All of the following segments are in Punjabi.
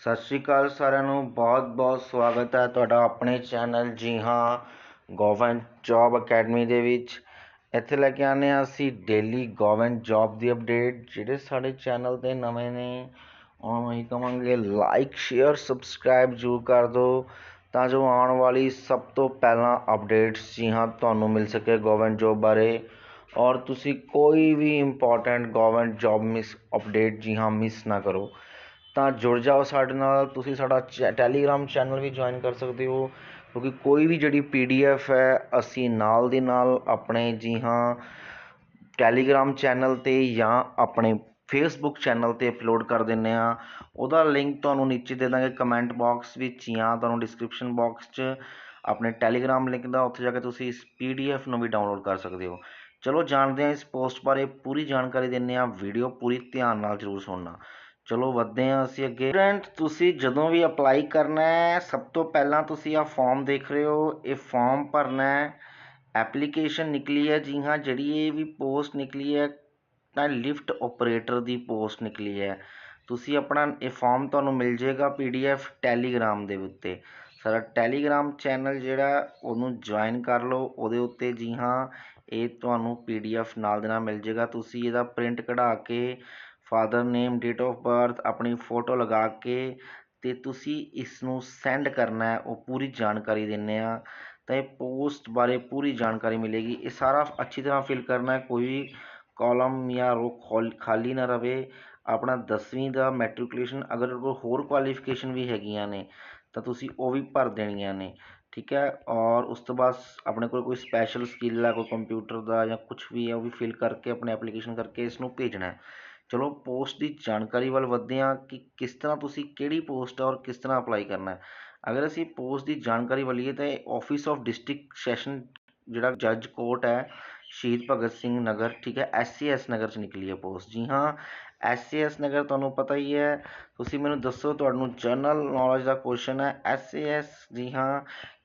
ਸਤਿ ਸ਼੍ਰੀ ਅਕਾਲ ਸਾਰਿਆਂ ਨੂੰ ਬਹੁਤ-ਬਹੁਤ ਸਵਾਗਤ ਹੈ ਤੁਹਾਡਾ ਆਪਣੇ ਚੈਨਲ ਜੀ ਹਾਂ ਗਵਰਨਮੈਂਟ ਜੌਬ ਅਕੈਡਮੀ ਦੇ ਵਿੱਚ। ਇੱਥੇ ਲੈ ਕੇ ਆਨੇ ਆ ਅਸੀਂ ਡੇਲੀ ਗਵਰਨਮੈਂਟ ਜੌਬ ਦੀ ਅਪਡੇਟ ਜਿਹੜੇ ਸਾਡੇ ਚੈਨਲ ਤੇ ਨਵੇਂ ਨੇ, ਉਹਨਾਂ ਨੂੰ ਹੀ ਕਵਾਂਗੇ ਲਾਈਕ ਸ਼ੇਅਰ ਸਬਸਕ੍ਰਾਈਬ ਜ਼ਰੂਰ ਕਰ ਦਿਓ, ਤਾਂ ਜੋ ਆਉਣ ਵਾਲੀ ਸਭ ਤੋਂ ਪਹਿਲਾਂ ਅਪਡੇਟਸ ਜੀ ਹਾਂ ਤੁਹਾਨੂੰ ਮਿਲ ਸਕੇ ਗਵਰਨਮੈਂਟ ਜੌਬ ਬਾਰੇ। ਔਰ ਤੁਸੀਂ ਕੋਈ ਵੀ important government job miss update ਜੀ ਹਾਂ ਮਿਸ ਨਾ ਕਰੋ। ਤਾਂ ਜੁੜ ਜਾਓ ਸਾਡੇ ਨਾਲ। ਤੁਸੀਂ ਸਾਡਾ ਚੈ ਟੈਲੀਗ੍ਰਾਮ ਚੈਨਲ ਵੀ ਜੁਆਇਨ ਕਰ ਸਕਦੇ ਹੋ। ਕਿਉਂਕਿ ਕੋਈ ਵੀ ਜਿਹੜੀ ਪੀ ਡੀ ਪੀਡੀਐਫ ਹੈ, ਅਸੀਂ ਨਾਲ ਦੀ ਨਾਲ ਆਪਣੇ ਜੀ ਹਾਂ ਟੈਲੀਗ੍ਰਾਮ ਚੈਨਲ ਤੇ ਜਾਂ ਆਪਣੇ ਫੇਸਬੁੱਕ ਚੈਨਲ ਤੇ ਅਪਲੋਡ ਕਰ ਦਿੰਦੇ ਹਾਂ। ਉਹਦਾ ਲਿੰਕ ਤੁਹਾਨੂੰ ਨੀਚੇ ਦੇ ਦਾਂਗੇ ਕਮੈਂਟ ਬਾਕਸ ਵਿੱਚ ਜਾਂ ਤੁਹਾਨੂੰ ਡਿਸਕ੍ਰਿਪਸ਼ਨ ਬਾਕਸ 'ਚ। ਆਪਣੇ ਟੈਲੀਗ੍ਰਾਮ ਲਿੰਕ ਦਾ, ਉੱਥੇ ਜਾ ਕੇ ਤੁਸੀਂ ਇਸ ਪੀ ਡੀ ਪੀਡੀਐਫ ਨੂੰ ਵੀ ਡਾਊਨਲੋਡ ਕਰ ਸਕਦੇ ਹੋ। ਚਲੋ ਜਾਣਦੇ ਹਾਂ ਇਸ ਪੋਸਟ ਬਾਰੇ, ਪੂਰੀ ਜਾਣਕਾਰੀ ਦਿੰਦੇ ਹਾਂ। ਵੀਡੀਓ ਪੂਰੀ ਧਿਆਨ ਨਾਲ ਜ਼ਰੂਰ ਸੁਣਨਾ। ਚਲੋ ਵਧਦੇ ਹਾਂ ਅਸੀਂ ਅੱਗੇ। ਸਟੂਡੈਂਟ ਤੁਸੀਂ ਜਦੋਂ ਵੀ ਅਪਲਾਈ ਕਰਨਾ ਹੈ, ਸਭ ਤੋਂ ਪਹਿਲਾਂ ਤੁਸੀਂ ਆ ਫਾਰਮ ਦੇਖ ਰਹੇ ਹੋ। ਇਹ ਫਾਰਮ ਭਰਨਾ ਹੈ। ਐਪਲੀਕੇਸ਼ਨ ਨਿਕਲੀ ਹੈ ਜੀ ਹਾਂ, ਜਿਹੜੀ ਇਹ ਵੀ ਪੋਸਟ ਨਿਕਲੀ ਹੈ, ਤਾਂ ਲਿਫਟ ਆਪਰੇਟਰ ਦੀ ਪੋਸਟ ਨਿਕਲੀ ਹੈ। ਤੁਸੀਂ ਆਪਣਾ ਇਹ ਫਾਰਮ ਤੁਹਾਨੂੰ ਮਿਲ ਜਾਏਗਾ ਪੀਡੀਐਫ ਟੈਲੀਗ੍ਰਾਮ ਦੇ ਉੱਤੇ। ਸਾਡਾ ਟੈਲੀਗ੍ਰਾਮ ਚੈਨਲ ਜਿਹੜਾ, ਉਹਨੂੰ ਜੁਆਇਨ ਕਰ ਲਓ। ਉਹਦੇ ਉੱਤੇ ਜੀ ਹਾਂ, ਇਹ ਤੁਹਾਨੂੰ ਪੀਡੀਐਫ ਨਾਲ ਦੇ ਨਾਲ ਮਿਲ ਜਾਏਗਾ। ਤੁਸੀਂ ਇਹਦਾ ਪ੍ਰਿੰਟ ਕਢਾ ਕੇ father name date of birth ਆਪਣੀ ਫੋਟੋ ਲਗਾ ਕੇ ਅਤੇ ਤੁਸੀਂ ਇਸ ਨੂੰ ਸੈਂਡ ਕਰਨਾ ਉਹ ਪੂਰੀ ਜਾਣਕਾਰੀ ਦਿੰਦੇ ਹਾਂ ਤਾਂ ਇਹ ਪੋਸਟ ਬਾਰੇ ਪੂਰੀ ਜਾਣਕਾਰੀ ਮਿਲੇਗੀ। ਇਹ ਸਾਰਾ ਅੱਛੀ ਤਰ੍ਹਾਂ ਫਿਲ ਕਰਨਾ ਹੈ, ਕੋਈ ਕਾਲਮ ਜਾਂ ਰੋ ਖਾਲੀ ਨਾ ਰਵੇ। ਆਪਣਾ 10ਵੀਂ ਦਾ ਮੈਟ੍ਰਿਕੂਲੇਸ਼ਨ ਅਗਰ ਕੋਈ ਹੋਰ ਕੁਆਲੀਫਿਕੇਸ਼ਨ ਵੀ ਹੈਗੀਆਂ ਨੇ, ਤਾਂ ਤੁਸੀਂ ਉਹ ਵੀ ਭਰ ਦੇਣੀਆਂ ਨੇ, ਠੀਕ ਹੈ? ਔਰ ਉਸ ਤੋਂ ਬਾਅਦ ਆਪਣੇ ਕੋਲ ਕੋਈ ਸਪੈਸ਼ਲ ਸਕਿੱਲ ਆ, ਕੋਈ ਕੰਪਿਊਟਰ ਦਾ ਜਾਂ ਕੁਛ ਵੀ ਹੈ ਉਹ ਵੀ ਫਿਲ ਕਰਕੇ, ਆਪਣੇ ਐਪਲੀਕੇਸ਼ਨ ਕਰਕੇ ਇਸ ਨੂੰ ਭੇਜਣਾ ਚਲੋ ਪੋਸਟ ਦੀ ਜਾਣਕਾਰੀ ਵੱਲ ਵਧਦੇ ਹਾਂ ਕਿ ਕਿਸ ਤਰ੍ਹਾਂ ਤੁਸੀਂ ਕਿਹੜੀ ਪੋਸਟ ਔਰ ਕਿਸ ਤਰ੍ਹਾਂ ਅਪਲਾਈ ਕਰਨਾ ਅਗਰ ਅਸੀਂ ਪੋਸਟ ਦੀ ਜਾਣਕਾਰੀ ਵੱਲੀਏ ਤਾਂ ਆਫਿਸ ਆਫ ਡਿਸਟ੍ਰਿਕਟ ਸੈਸ਼ਨ ਜਿਹੜਾ ਜੱਜ ਕੋਰਟ ਹੈ, ਸ਼ਹੀਦ ਭਗਤ ਸਿੰਘ ਨਗਰ, ਠੀਕ ਹੈ ਐਸ ਸੀ ਐਸ ਨਗਰ 'ਚ ਨਿਕਲੀ ਹੈ ਪੋਸਟ ਜੀ ਹਾਂ ਐਸ ਸੀ ਐਸ ਨਗਰ ਤੁਹਾਨੂੰ ਪਤਾ ਹੀ ਹੈ, ਤੁਸੀਂ ਮੈਨੂੰ ਦੱਸੋ ਤੁਹਾਨੂੰ ਜਨਰਲ ਨੌਲੇਜ ਦਾ ਕੁਐਸਚਨ ਹੈ ਐਸ ਸੀ ਐਸ ਜੀ ਹਾਂ,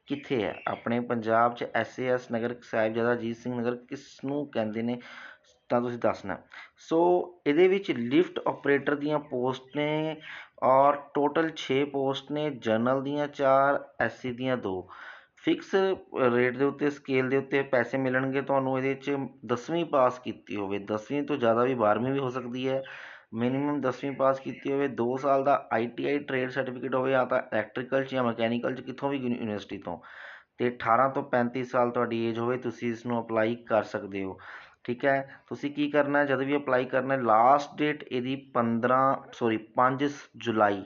ਕਿੱਥੇ ਹੈ? ਆਪਣੇ ਪੰਜਾਬ 'ਚ S C S Nagar Sahibzada Ajit Singh Nagar ਕਿਸ ਨੂੰ ਕਹਿੰਦੇ ਨੇ? ਤਾਂ ਤੁਸੀਂ ਦੱਸਣਾ। ਸੋ ਇਹਦੇ ਵਿੱਚ ਲਿਫਟ ਆਪਰੇਟਰ ਦੀਆਂ ਪੋਸਟ ਨੇ ਔਰ ਟੋਟਲ ਛੇ ਪੋਸਟ ਨੇ, ਜਨਰਲ ਦੀਆਂ 4 ਐਸਸੀ ਦੀਆਂ ਦੋ। ਫਿਕਸ ਰੇਟ ਦੇ ਉੱਤੇ, ਸਕੇਲ ਦੇ ਉੱਤੇ ਪੈਸੇ ਮਿਲਣਗੇ ਤੁਹਾਨੂੰ, ਇਹਦੇ 'ਚ ਦਸਵੀਂ ਪਾਸ ਕੀਤੀ ਹੋਵੇ। 10ਵੀਂ ਤੋਂ ਜ਼ਿਆਦਾ ਵੀ 12ਵੀਂ ਵੀ ਹੋ ਸਕਦੀ ਹੈ। ਮਿਨੀਮਮ 10ਵੀਂ ਪਾਸ ਕੀਤੀ ਹੋਵੇ। 2 ਸਾਲ ਦਾ I T I trade certificate ਹੋਵੇ, ਜਾਂ ਤਾਂ ਇਲੈਕਟ੍ਰੀਕਲ 'ਚ ਜਾਂ ਮਕੈਨੀਕਲ 'ਚ, ਕਿੱਥੋਂ ਵੀ ਯੂਨੀਵਰਸਿਟੀ ਤੋਂ। ਅਤੇ 18 ਤੋਂ 35 ਸਾਲ ਤੁਹਾਡੀ ਏਜ ਹੋਵੇ, ਤੁਸੀਂ ਇਸ ਨੂੰ ਅਪਲਾਈ ਕਰ ਸਕਦੇ ਹੋ। ਠੀਕ ਹੈ? ਤੁਸੀਂ ਕੀ ਕਰਨਾ ਜਦ ਵੀ ਅਪਲਾਈ ਕਰਨਾ ਲਾਸਟ ਡੇਟ ਇਹਦੀ 15 ਸੌਰੀ 5 ਜੁਲਾਈ।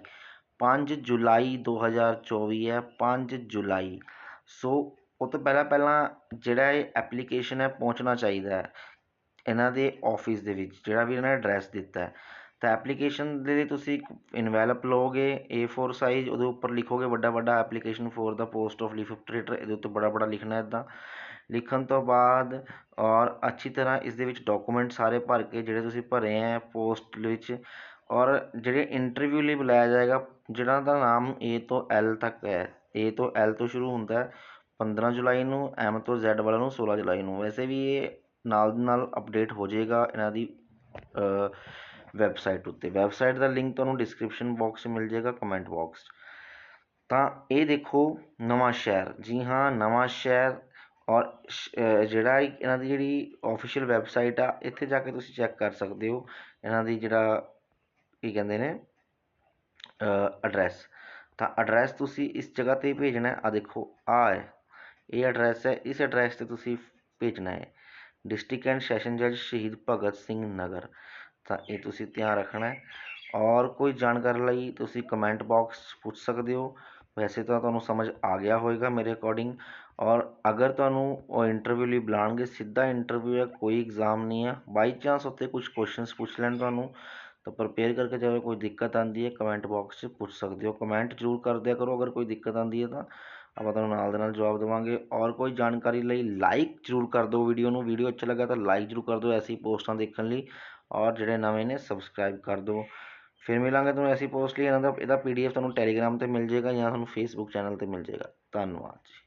ਪੰਜ ਜੁਲਾਈ 2024 ਹੈ, ਪੰਜ ਜੁਲਾਈ। ਸੋ, ਉਹ ਤੋਂ ਪਹਿਲਾਂ ਪਹਿਲਾਂ ਜਿਹੜਾ ਇਹ ਐਪਲੀਕੇਸ਼ਨ ਹੈ, ਪਹੁੰਚਣਾ ਚਾਹੀਦਾ ਹੈ ਇਹਨਾਂ ਦੇ ਆਫਿਸ ਦੇ ਵਿੱਚ, ਜਿਹੜਾ ਵੀ ਇਹਨਾਂ ਨੇ ਐਡਰੈਸ ਦਿੱਤਾ ਹੈ। ਤਾਂ ਐਪਲੀਕੇਸ਼ਨ ਦੇ ਲਈ ਤੁਸੀਂ ਇਨਵੈਲਪ ਲਓਗੇ A4 ਸਾਈਜ਼ ਉਹਦੇ ਉੱਪਰ ਲਿਖੋਗੇ ਵੱਡਾ ਵੱਡਾ ਐਪਲੀਕੇਸ਼ਨ ਫੋਰ ਦਾ ਪੋਸਟ ਆਫ ਲੀਫ ਆਪਰੇਟਰ ਇਹਦੇ ਉੱਤੇ ਬੜਾ ਬੜਾ ਲਿਖਣਾ ਇੱਦਾਂ। ਲਿਖਣ ਤੋਂ ਬਾਅਦ ਔਰ ਅੱਛੀ ਤਰ੍ਹਾਂ ਇਸ ਦੇ ਵਿੱਚ ਡਾਕੂਮੈਂਟ ਸਾਰੇ ਭਰ ਕੇ ਜਿਹੜੇ ਤੁਸੀਂ ਭਰੇ ਹੈ ਪੋਸਟ ਵਿੱਚ ਔਰ ਜਿਹੜੇ ਇੰਟਰਵਿਊ ਲਈ ਬੁਲਾਇਆ ਜਾਏਗਾ, ਜਿਹਨਾਂ ਦਾ ਨਾਮ ਏ ਤੋਂ ਐਲ ਤੱਕ ਹੈ। ਏ ਤੋਂ ਐਲ ਤੋਂ ਸ਼ੁਰੂ ਹੁੰਦਾ ਪੰਦਰਾਂ ਜੁਲਾਈ ਨੂੰ ਐਮ ਤੋਂ ਜ਼ੈਡ ਵਾਲਿਆਂ ਨੂੰ 16 ਜੁਲਾਈ ਨੂੰ। ਵੈਸੇ ਵੀ ਇਹ ਨਾਲ ਦੀ ਨਾਲ ਅਪਡੇਟ ਹੋ ਜਾਏਗਾ ਇਹਨਾਂ ਦੀ ਵੈਬਸਾਈਟ ਉੱਤੇ। ਵੈਬਸਾਈਟ ਦਾ ਲਿੰਕ ਤੁਹਾਨੂੰ ਡਿਸਕ੍ਰਿਪਸ਼ਨ ਬਾਕਸ 'ਚ ਮਿਲ ਜਾਏਗਾ ਕਮੈਂਟ ਬਾਕਸ ਤਾਂ ਇਹ ਦੇਖੋ ਨਵਾਂ ਸ਼ਹਿਰ ਜੀ ਹਾਂ ਨਵਾਂ ਸ਼ਹਿਰ ਔਰ ਜਿਹੜਾ ਇਹਨਾਂ ਦੀ ਜਿਹੜੀ ਆਫੀਸ਼ੀਅਲ ਵੈਬਸਾਈਟ ਆ, ਇੱਥੇ ਜਾ ਕੇ ਤੁਸੀਂ ਚੈੱਕ ਕਰ ਸਕਦੇ ਹੋ, ਇਹਨਾਂ ਦੀ ਜਿਹੜਾ ਕੀ ਕਹਿੰਦੇ ਨੇ ਐਡਰੈਸ ਤਾਂ ਐਡਰੈਸ ਤੁਸੀਂ ਇਸ ਜਗ੍ਹਾ ਤੇ ਭੇਜਣਾ ਆ ਦੇਖੋ ਆ ਹੈ। ਇਹ ਐਡਰੈਸ ਹੈ। ਇਸ ਐਡਰੈਸ ਤੇ ਤੁਸੀਂ ਭੇਜਣਾ ਹੈ। ਡਿਸਟ੍ਰਿਕਟ ਐਂਡ ਸੈਸ਼ਨ ਜੱਜ ਸ਼ਹੀਦ ਭਗਤ ਸਿੰਘ ਨਗਰ। ਤਾਂ ਇਹ ਤੁਸੀਂ ਧਿਆਨ ਰੱਖਣਾ ਔਰ ਕੋਈ ਜਾਣਕਾਰੀ ਲਈ ਤੁਸੀਂ ਕਮੈਂਟ ਬਾਕਸ ਪੁੱਛ ਸਕਦੇ ਹੋ। ਵੈਸੇ ਤਾਂ ਤੁਹਾਨੂੰ ਸਮਝ ਆ ਗਿਆ ਹੋਏਗਾ ਮੇਰੇ ਅਕੋਰਡਿੰਗ ਔਰ ਅਗਰ ਤੁਹਾਨੂੰ ਉਹ ਇੰਟਰਵਿਊ ਲਈ ਬੁਲਾਉਣਗੇ, ਸਿੱਧਾ ਇੰਟਰਵਿਊ ਹੈ, ਕੋਈ ਇਗਜ਼ਾਮ ਨਹੀਂ ਹੈ ਬਾਈ ਚਾਂਸ ਉੱਤੇ ਕੁਝ ਕੁਐਸਚਨਸ ਪੁੱਛ ਲੈਣ ਤੁਹਾਨੂੰ, ਤਾਂ ਪ੍ਰਪੇਅਰ ਕਰਕੇ ਜਾਵੇ ਕੋਈ ਦਿੱਕਤ ਆਉਂਦੀ ਹੈ ਕਮੈਂਟ ਬਾਕਸ 'ਚ ਪੁੱਛ ਸਕਦੇ ਹੋ ਕਮੈਂਟ ਜ਼ਰੂਰ ਕਰ ਦਿਆ ਕਰੋ, ਅਗਰ ਕੋਈ ਦਿੱਕਤ ਆਉਂਦੀ ਹੈ ਤਾਂ ਆਪਾਂ ਤੁਹਾਨੂੰ ਨਾਲ ਦੇ ਨਾਲ ਜਵਾਬ ਦੇਵਾਂਗੇ, ਔਰ ਕੋਈ ਜਾਣਕਾਰੀ ਲਈ ਲਾਈਕ ਜ਼ਰੂਰ ਕਰ ਦਿਓ ਵੀਡੀਓ ਨੂੰ ਵੀਡੀਓ ਅੱਛਾ ਲੱਗਾ ਤਾਂ ਲਾਈਕ ਜ਼ਰੂਰ ਕਰ ਦਿਓ, ਐਸੀ ਪੋਸਟਾਂ ਦੇਖਣ ਲਈ, ਔਰ ਜਿਹੜੇ ਨਵੇਂ ਨੇ ਸਬਸਕ੍ਰਾਈਬ ਕਰ ਦਿਓ। ਫਿਰ ਮਿਲਾਂਗੇ ਤੁਹਾਨੂੰ ਐਸੀ ਪੋਸਟ ਲਈ, ਇਹਨਾਂ ਦਾ, ਇਹਦਾ ਪੀ ਪੀਡੀਐਫ ਤੁਹਾਨੂੰ ਟੈਲੀਗ੍ਰਾਮ ਤੇ ਮਿਲ ਜਾਏਗਾ ਜਾਂ ਤੁਹਾਨੂੰ ਫੇਸਬੁੱਕ ਚੈਨਲ ਤੇ ਮਿਲ ਜਾਏਗਾ। ਧੰਨਵਾਦ ਜੀ।